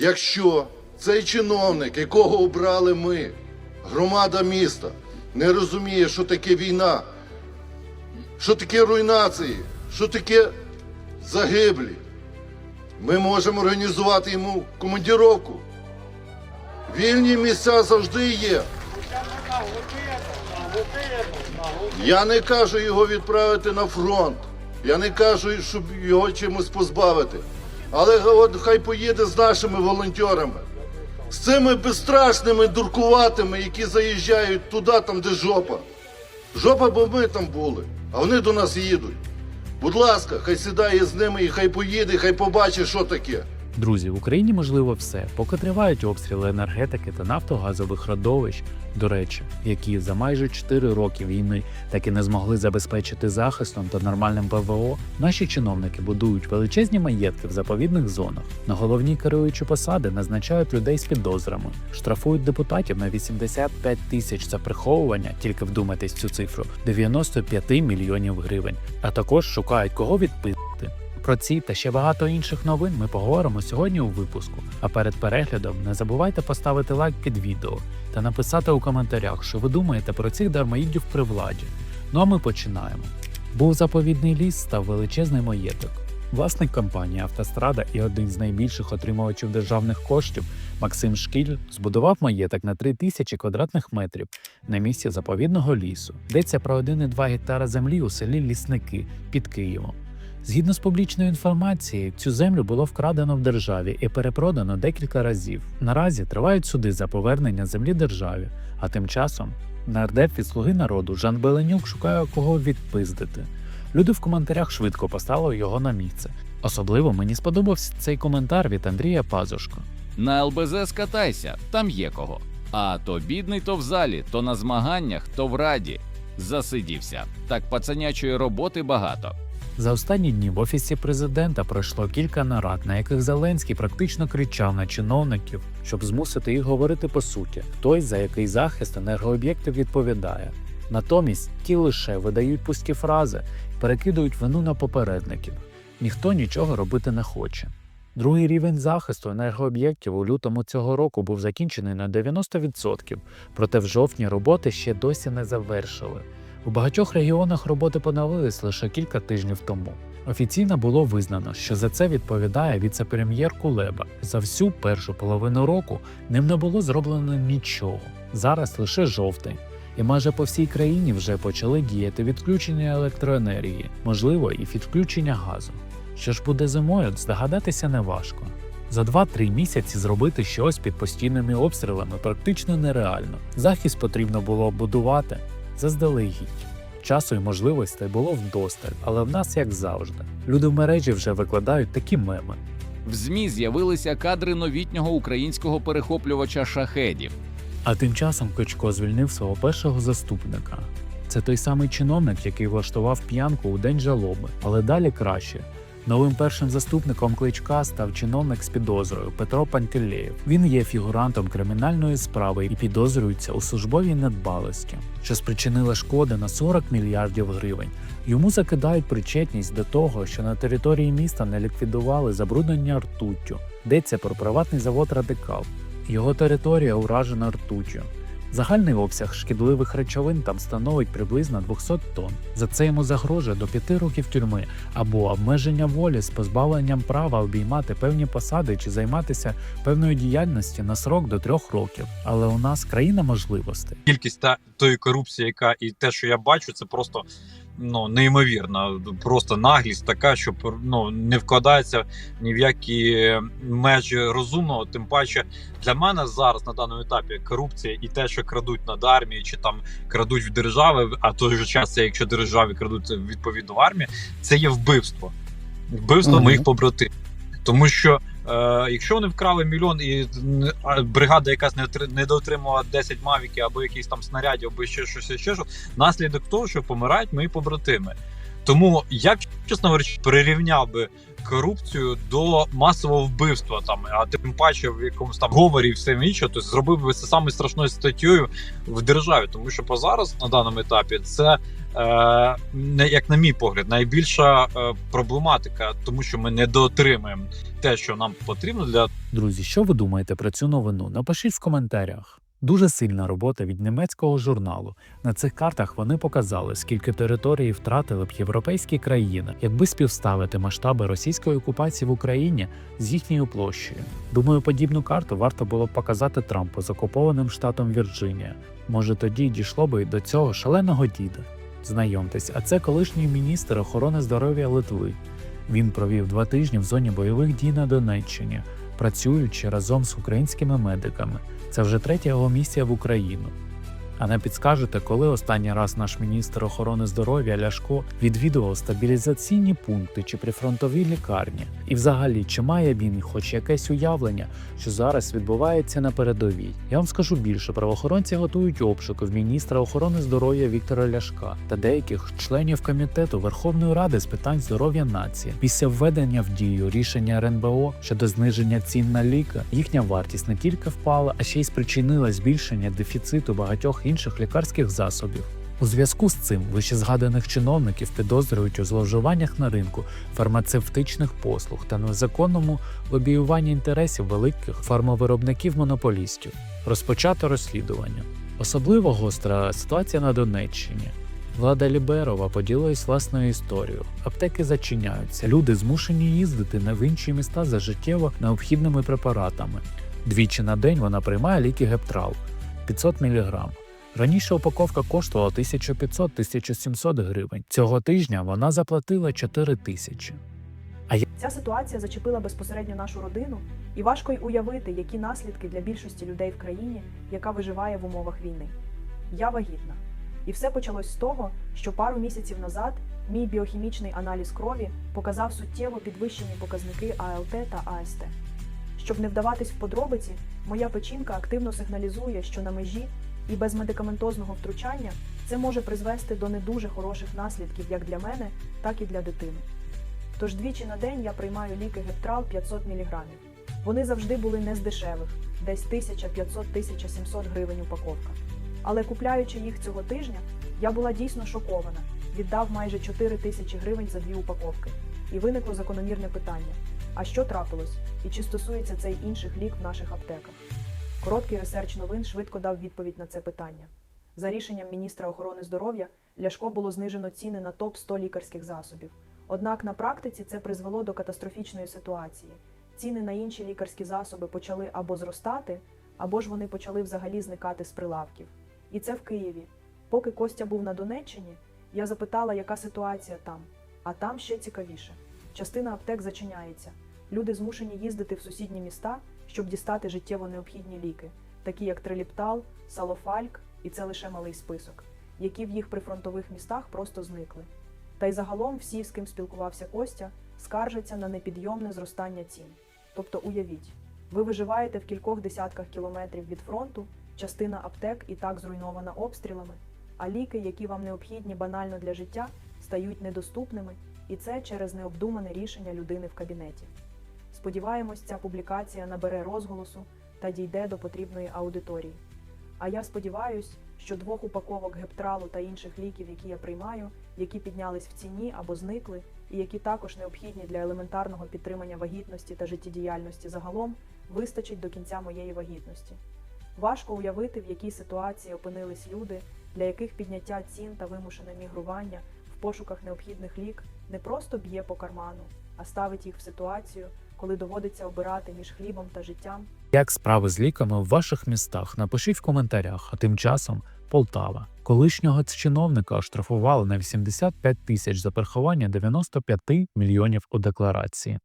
Якщо цей чиновник, якого обрали ми, громада міста, не розуміє, що таке війна, що таке руйнації, що таке загиблі, ми можемо організувати йому командіровку. Вільні місця завжди є. Я не кажу його відправити на фронт. Я не кажу, щоб його чимось позбавити. Але от хай поїде з нашими волонтерами, з цими безстрашними дуркуватими, які заїжджають туди, там, де жопа. Жопа, бо ми там були, а вони до нас їдуть. Будь ласка, хай сідає з ними і хай поїде, хай побачить, що таке. Друзі, в Україні можливо все, поки тривають обстріли енергетики та нафтогазових родовищ, до речі, які за майже 4 роки війни так і не змогли забезпечити захистом та нормальним ПВО. Наші чиновники будують величезні маєтки в заповідних зонах. На головні керуючі посади назначають людей з підозрами, штрафують депутатів на 85 тисяч за приховування, тільки вдумайтесь цю цифру, 95 мільйонів гривень, а також шукають кого відпити. Про ці та ще багато інших новин ми поговоримо сьогодні у випуску. А перед переглядом не забувайте поставити лайк під відео та написати у коментарях, що ви думаєте про цих дармоїдів при владі. Ну а ми починаємо. Був заповідний ліс, став величезний маєток. Власник компанії Автострада і один з найбільших отримувачів державних коштів Максим Шкіль збудував маєток на 3 тисячі квадратних метрів на місці заповідного лісу. Йдеться про 1,2 гектара землі у селі Лісники під Києвом. Згідно з публічною інформацією, цю землю було вкрадено в державі і перепродано декілька разів. Наразі тривають суди за повернення землі державі, а тим часом нардеп від слуги народу Жан Беленюк шукає кого відпиздити. Люди в коментарях швидко поставили його на місце. Особливо мені сподобався цей коментар від Андрія Пазушко. На ЛБЗ скатайся, там є кого. А то бідний, то в залі, то на змаганнях, то в раді. Засидівся. Так пацанячої роботи багато. За останні дні в офісі президента пройшло кілька нарад, на яких Зеленський практично кричав на чиновників, щоб змусити їх говорити по суті, хтось за який захист енергооб'єктів відповідає. Натомість ті лише видають пусті фрази перекидують вину на попередників. Ніхто нічого робити не хоче. Другий рівень захисту енергооб'єктів у лютому цього року був закінчений на 90%, проте в жовтні роботи ще досі не завершили. У багатьох регіонах роботи поновились лише кілька тижнів тому. Офіційно було визнано, що за це відповідає віце-прем'єр Кулеба. За всю першу половину року ним не було зроблено нічого. Зараз лише жовтень. І майже по всій країні вже почали діяти відключення електроенергії, можливо, і відключення газу. Що ж буде зимою, здогадатися неважко. За 2-3 місяці зробити щось під постійними обстрілами практично нереально. Захист потрібно було будувати заздалегідь. Часу і можливостей було вдосталь, але в нас як завжди. Люди в мережі вже викладають такі меми. В ЗМІ з'явилися кадри новітнього українського перехоплювача шахедів. А тим часом Кличко звільнив свого першого заступника. Це той самий чиновник, який влаштував п'янку у день жалоби, але далі краще. Новим першим заступником кличка став чиновник з підозрою Петро Пантелеєв. Він є фігурантом кримінальної справи і підозрюється у службовій недбалості, що спричинила шкоди на 40 мільярдів гривень. Йому закидають причетність до того, що на території міста не ліквідували забруднення ртуттю. Йдеться про приватний завод Радикал. Його територія уражена ртуттю. Загальний обсяг шкідливих речовин там становить приблизно 200 тонн. За це йому загрожує до 5 років тюрми або обмеження волі з позбавленням права обіймати певні посади чи займатися певною діяльністю на срок до 3 років. Але у нас країна можливостей. кількість та тої корупції, яка і те, що я бачу, це просто ну неймовірна. Просто наглість така, що ну не вкладається ні в які межі розумного. Тим паче для мене зараз на даному етапі корупція і те, що крадуть над армією, чи там крадуть в держави, а той же час, якщо державі крадуть відповідно в армії, це є вбивство, вбивство Мгм. моїх побратимів. Тому що якщо вони вкрали мільйон і бригада якась не, отри- не доотримала 10 мавіків або якісь там снарядів, або ще щось, ще щось, наслідок того, що помирають мої побратими. Тому я чесно говорячи, прирівняв би корупцію до масового вбивства, там, а тим паче в якомусь там говорі і все інше, то зробив би це саме страшною статтєю в державі, тому що по зараз на даному етапі це е, як на мій погляд, найбільша е, проблематика, тому що ми не доотримуємо те, що нам потрібно для Друзі, що ви думаєте про цю новину? Напишіть в коментарях. Дуже сильна робота від німецького журналу. На цих картах вони показали, скільки території втратили б європейські країни, якби співставити масштаби російської окупації в Україні з їхньою площею. Думаю, подібну карту варто було б показати Трампу з окупованим штатом Вірджинія. Може, тоді дійшло би до цього шаленого діда. Знайомтесь, а це колишній міністр охорони здоров'я Литви. Він провів два тижні в зоні бойових дій на Донеччині, працюючи разом з українськими медиками. Це вже третя його місія в Україну. А не підскажете, коли останній раз наш міністр охорони здоров'я Ляшко відвідував стабілізаційні пункти чи прифронтові лікарні? І взагалі, чи має він хоч якесь уявлення, що зараз відбувається на передовій? Я вам скажу більше, правоохоронці готують обшуки в міністра охорони здоров'я Віктора Ляшка та деяких членів комітету Верховної Ради з питань здоров'я нації. Після введення в дію рішення РНБО щодо зниження цін на ліки, їхня вартість не тільки впала, а ще й спричинила збільшення дефіциту багатьох інших лікарських засобів. У зв'язку з цим вище згаданих чиновників підозрюють у зловживаннях на ринку фармацевтичних послуг та незаконному лобіюванні інтересів великих фармовиробників-монополістів. Розпочато розслідування. Особливо гостра ситуація на Донеччині. Влада Ліберова поділилась власною історією. Аптеки зачиняються, люди змушені їздити в інші міста за життєво необхідними препаратами. Двічі на день вона приймає ліки Гептрал 500 мг. Раніше упаковка коштувала 1500-1700 гривень. Цього тижня вона заплатила 4 тисячі. Ця ситуація зачепила безпосередньо нашу родину, і важко й уявити, які наслідки для більшості людей в країні, яка виживає в умовах війни. Я вагітна. І все почалось з того, що пару місяців назад мій біохімічний аналіз крові показав суттєво підвищені показники АЛТ та АСТ. Щоб не вдаватись в подробиці, моя печінка активно сигналізує, що на межі і без медикаментозного втручання це може призвести до не дуже хороших наслідків як для мене, так і для дитини. Тож двічі на день я приймаю ліки Гептрал 500 мг. Вони завжди були не з дешевих, десь 1500-1700 гривень упаковка. Але купляючи їх цього тижня, я була дійсно шокована. Віддав майже 4 тисячі гривень за дві упаковки. І виникло закономірне питання: а що трапилось? І чи стосується цей інших лік в наших аптеках? Короткий ресерч новин швидко дав відповідь на це питання. За рішенням міністра охорони здоров'я Ляшко було знижено ціни на топ 100 лікарських засобів. Однак на практиці це призвело до катастрофічної ситуації. Ціни на інші лікарські засоби почали або зростати, або ж вони почали взагалі зникати з прилавків. І це в Києві. Поки Костя був на Донеччині, я запитала, яка ситуація там. А там ще цікавіше. Частина аптек зачиняється. Люди змушені їздити в сусідні міста, щоб дістати життєво необхідні ліки, такі як триліптал, салофальк, і це лише малий список, які в їх прифронтових містах просто зникли. Та й загалом всі, з ким спілкувався Костя, скаржаться на непідйомне зростання цін. Тобто, уявіть, ви виживаєте в кількох десятках кілометрів від фронту, частина аптек і так зруйнована обстрілами, а ліки, які вам необхідні банально для життя, стають недоступними, і це через необдумане рішення людини в кабінеті. Сподіваємось, ця публікація набере розголосу та дійде до потрібної аудиторії. А я сподіваюсь, що двох упаковок гептралу та інших ліків, які я приймаю, які піднялись в ціні або зникли, і які також необхідні для елементарного підтримання вагітності та життєдіяльності загалом, вистачить до кінця моєї вагітності. Важко уявити, в якій ситуації опинились люди, для яких підняття цін та вимушене мігрування в пошуках необхідних лік не просто б'є по карману, а ставить їх в ситуацію, коли доводиться обирати між хлібом та життям. Як справи з ліками в ваших містах? Напишіть в коментарях. А тим часом Полтава. Колишнього чиновника оштрафували на 85 тисяч за переховання 95 мільйонів у декларації.